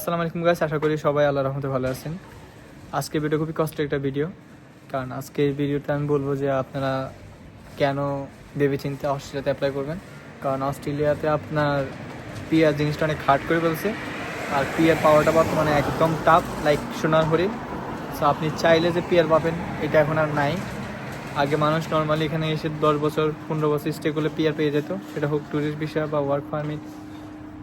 আসসালামু আলাইকুম গাইস আশা করি সবাই আল্লাহ রহমতে ভালো আছেন। আজকে ভিডিও খুবই কষ্টের একটা ভিডিও কারণ আজকে ভিডিওতে আমি বলব যে আপনারা কেন ভেবে চিন্তে অস্ট্রেলিয়াতে অ্যাপ্লাই করবেন? কারণ অস্ট্রেলিয়াতে আপনার পিয়ার জিনিসটা অনেক হার্ড করে ফেলছে, আর পিয়ার পাওয়াটা বর্তমানে একদম টাফ লাইক সোনার হরিণ সো আপনি চাইলে যে পিয়ার পাবেন, এটা এখন আর নাই। আগে মানুষ নর্মালি এখানে এসে দশ বছর, পনেরো বছর স্টে করলে পিয়ার পেয়ে যেত। সেটা হোক ট্যুরিস্ট ভিসা বা ওয়ার্ক পারমিট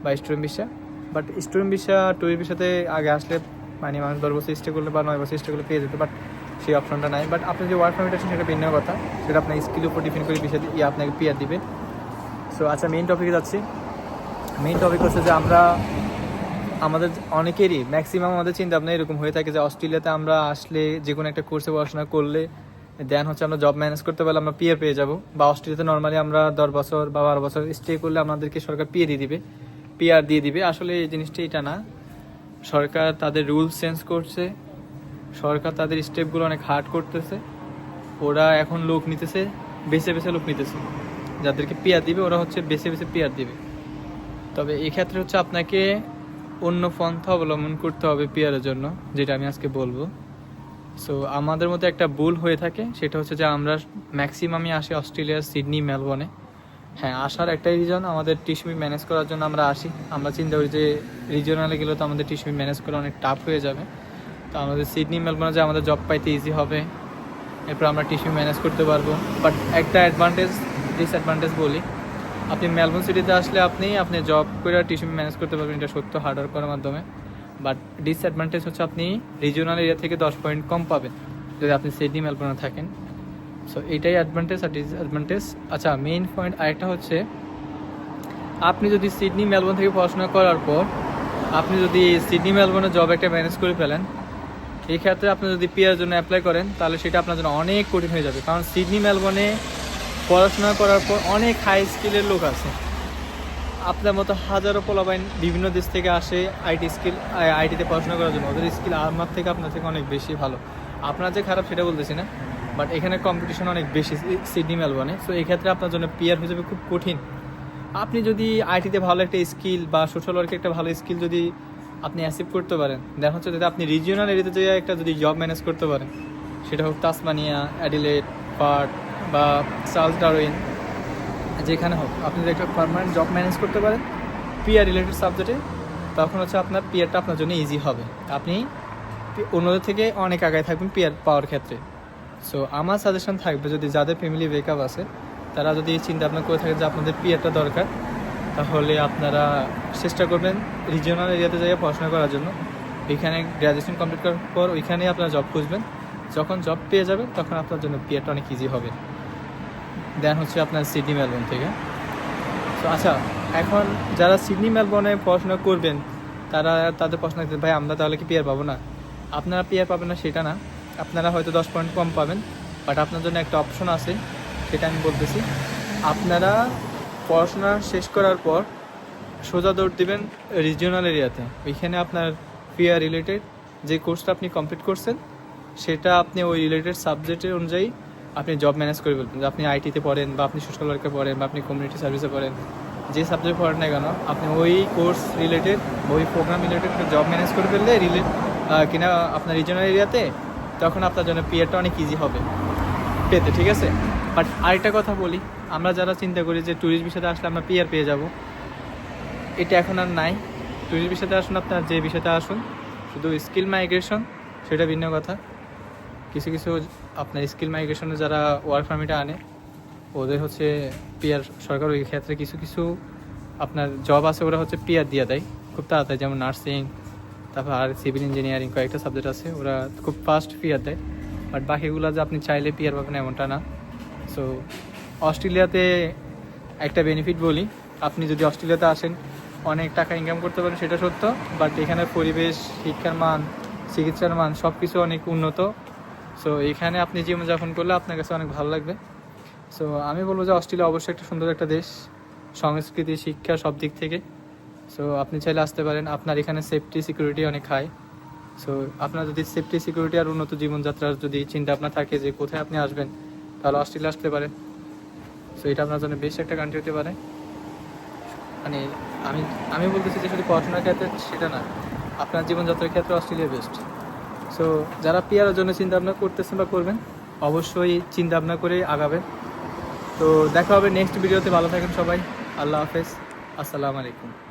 বা student visa but student visa tourist ভিসাতে আগে আসলে মানে মানুষ দশ বছর স্টে করলে বা নয় বছর স্টে করলে পেয়ে যেত বাট সেই অপশনটা নাই। বাট আপনি যে ওয়ার্ক পারমিট আছে সেটা ভিন্ন কথা। সেটা আপনার স্কিলের উপর ডিপেন্ড করে ভিসা দিয়ে আপনাকে পিয়ার দিবে। সো আচ্ছা মেইন টপিকে যাচ্ছি। মেইন টপিক হচ্ছে যে আমরা আমাদের অনেকেরই ম্যাক্সিমাম আমাদের চিন্তা ভাবনা এরকম হয়ে থাকে যে অস্ট্রেলিয়াতে আমরা আসলে যে কোনো একটা কোর্সে পড়াশোনা করলে দেন হচ্ছে আমরা জব ম্যানেজ করতে পারলে আমরা পিয়ার পেয়ে যাব। বা অস্ট্রেলিয়াতে নর্মালি আমরা দশ বছর বা বারো বছর স্টে করলে আমাদেরকে সরকার পিয়ে দিয়ে দিবে। পিআর দিয়ে দিবে। আসলে এই জিনিসটা এটা না। সরকার তাদের রুলস চেঞ্জ করছে। সরকার তাদের স্টেপগুলো অনেক হার্ড করতেছে। ওরা এখন লোক নিতেছে, বেছে বেছে লোক নিতেছে। যাদেরকে পিয়ার দিবে, ওরা হচ্ছে বেছে বেছে পিয়ার দিবে। তবে এক্ষেত্রে হচ্ছে আপনাকে অন্য পন্থা অবলম্বন করতে হবে পিয়ারের জন্য, যেটা আমি আজকে বলব। সো আমাদের মধ্যে একটা ভুল হয়ে থাকে। সেটা হচ্ছে যে আমরা ম্যাক্সিমামই আসি অস্ট্রেলিয়ার সিডনি, মেলবোর্নে। হ্যাঁ আসার একটাই রিজন আমাদের টিউশনি ম্যানেজ করার জন্য আমরা আসি। আমরা চিন্তা করি যে রিজনালে গেলে তো আমাদের টিউশনি ম্যানেজ করা অনেক টাফ হয়ে যাবে। তো আমাদের সিডনি মেলবোর্নে যে আমাদের জব পাইতে ইজি হবে, এরপর আমরা টিউশন ম্যানেজ করতে পারব। বাট একটা অ্যাডভান্টেজ ডিসঅ্যাডভান্টেজ বলি, আপনি মেলবোর্ন সিটিতে আসলে আপনি আপনি জব করে টিউশন ম্যানেজ করতে পারবেন, এটা সত্য হার্ডওয়ার্ক করার মাধ্যমে। বাট ডিসঅ্যাডভান্টেজ হচ্ছে আপনি রিজিওনাল এরিয়া থেকে দশ পয়েন্ট কম পাবেন। যদি আপনি সিডনি মেলবোর্নে থাকেন। সো এটাই অ্যাডভান্টেজ আর ডিসঅ্যাডভান্টেজ আচ্ছা মেইন পয়েন্ট আরেকটা হচ্ছে, আপনি যদি সিডনি মেলবোর্ন থেকে পড়াশোনা করার পর, আপনি যদি সিডনি মেলবোর্নে জব একটা ম্যানেজ করে ফেলেন, এই ক্ষেত্রে আপনি যদি পিয়ার জন্য অ্যাপ্লাই করেন, তাহলে সেটা আপনার জন্য অনেক কঠিন হয়ে যাবে। কারণ সিডনি মেলবোর্নে পড়াশোনা করার পর অনেক হাই স্কিলের লোক আছে। আপনার মতো হাজারো পোলাবাইন বিভিন্ন দেশ থেকে আসে আইটি স্কিল আইটিতে পড়াশোনা করার জন্য। ওদের স্কিল আমার থেকে আপনার থেকে অনেক বেশি ভালো। আপনার যে খারাপ সেটা বলতেছি না। বাট এখানে কম্পিটিশন অনেক বেশি সিডনি মেলবোর্নে সো এই ক্ষেত্রে আপনার জন্য পিয়ার হিসেবে খুব কঠিন। আপনি যদি আইটিতে ভালো একটা স্কিল বা সোশ্যাল ওয়ার্কে একটা ভালো স্কিল যদি আপনি অ্যাসিভ করতে পারেন দেখা হচ্ছে যদি আপনি রিজিওনাল এরিয়াতে যে একটা যদি জব ম্যানেজ করতে পারেন, সেটা হোক তাসমানিয়া অ্যাডিলেট পার্ট বা চার্লস ডারউইন যেখানে হোক। আপনি যদি একটা পারমানেন্ট জব ম্যানেজ করতে পারেন পিআর রিলেটেড সাবজেক্টে তখন হচ্ছে আপনার পিআরটা আপনার জন্য ইজি হবে। আপনি অন্যদের থেকে অনেক আগায় থাকবেন পিআর পাওয়ার ক্ষেত্রে। সো আমার সাজেশন থাকবে যদি যাদের ফ্যামিলি ব্রেকআপ আছে, তারা যদি চিন্তা ভাবনা করে থাকেন যে আপনাদের পিআরটা দরকার, তাহলে আপনারা চেষ্টা করবেন রিজিওনাল এরিয়াতে যাই পড়াশোনা করার জন্য। এখানে গ্র্যাজুয়েশন কমপ্লিট করার পর ওইখানে আপনারা জব খুঁজবেন। যখন জব পেয়ে যাবেন, তখন আপনার জন্য পিআরটা অনেক ইজি হবে। দেন হচ্ছে আপনার সিডনি মেলবোর্ন থেকে। তো আচ্ছা এখন যারা সিডনি মেলবোর্নে পড়াশোনা করবেন, তারা তাদের প্রশ্ন ভাই, আমরা তাহলে কি পিয়ার পাবো না? আপনারা পিয়ার পাবেন না, সেটা না। আপনারা হয়তো দশ পয়েন্ট কম পাবেন বাট আপনার জন্য একটা অপশন আছে, সেটা আমি বলতেছি। আপনারা পড়াশোনা শেষ করার পর সোজা দৌড় দিবেন রিজিওনাল এরিয়াতে ওইখানে আপনার পিয়ার রিলেটেড যে কোর্সটা আপনি কমপ্লিট করছেন, সেটা আপনি ওই রিলেটেড সাবজেক্টের অনুযায়ী আপনি জব ম্যানেজ করে ফেলবেন। আপনি আইটিতে পড়েন বা আপনি সোশ্যাল ওয়ার্কে পড়েন বা আপনি কমিউনিটি সার্ভিসে পড়েন, যে সাবজেক্ট পড়েন না কেন, আপনি ওই কোর্স রিলেটেড ওই প্রোগ্রাম রিলেটেড জব ম্যানেজ করে ফেললে রিলেট কিনা আপনার রিজনাল এরিয়াতে তখন আপনার জন্য পিয়ারটা অনেক ইজি হবে। পেতে, ঠিক আছে? বাট আরেকটা কথা বলি, আমরা যারা চিন্তা করি যে ট্যুরিস্ট বিষয়তে আসলে আমরা পিয়ার পেয়ে যাব, এটা এখন আর নাই। ট্যুরিস্ট বিষয়তে আসুন আপনার, যে বিষয়তে আসুন, শুধু স্কিল মাইগ্রেশন সেটা ভিন্ন কথা। কিছু কিছু আপনার স্কিল মাইগ্রেশনে যারা ওয়ার্ক পারমিটে আনে, ওদের হচ্ছে পিয়ার সরকার ওই ক্ষেত্রে কিছু কিছু আপনার জব আছে, ওরা হচ্ছে পিয়ার দিয়ে দেয়, খুব তাড়াতাড়ি, যেমন নার্সিং তারপর আর সিভিল ইঞ্জিনিয়ারিং কয়েকটা সাবজেক্ট আছে, ওরা খুব ফাস্ট পিয়ার দেয়। বাট বাকিগুলো যে আপনি চাইলে পিয়ার পাবেন এমনটা না। সো অস্ট্রেলিয়াতে একটা বেনিফিট বলি, আপনি যদি অস্ট্রেলিয়াতে আসেন, অনেক টাকা ইনকাম করতে পারেন, সেটা সত্য। বাট এখানে পরিবেশ, শিক্ষার মান, চিকিৎসার মান সব কিছু অনেক উন্নত। সো এখানে আপনি জীবনযাপন করলে আপনার কাছে অনেক ভালো লাগবে। সো আমি বলব যে অস্ট্রেলিয়া অবশ্যই একটা সুন্দর একটা দেশ। সংস্কৃতি, শিক্ষা সব দিক থেকে। সো আপনি চাইলে আসতে পারেন। আপনার এখানে সেফটি সিকিউরিটি অনেক হাই সো আপনার যদি সেফটি সিকিউরিটি আর উন্নত জীবনযাত্রার যদি চিন্তা আপনার থাকে যে কোথায় আপনি আসবেন, তাহলে অস্ট্রেলিয়া আসতে পারেন। সো এটা আপনার জন্য বেশ একটা কান্ট্রি হতে পারে। মানে আমি আমি বলতেছি যে শুধু পড়াশোনার ক্ষেত্রে সেটা না, আপনার জীবনযাত্রার ক্ষেত্রে অস্ট্রেলিয়া বেস্ট সো যারা পিয়ারের জন্য চিন্তা ভাবনা করতেছেন বা করবেন, অবশ্যই চিন্তা ভাবনা করে আগাবেন। তো, দেখা হবে নেক্সট ভিডিওতে ভালো থাকেন সবাই। আল্লাহ হাফেজ। আসসালামু আলাইকুম।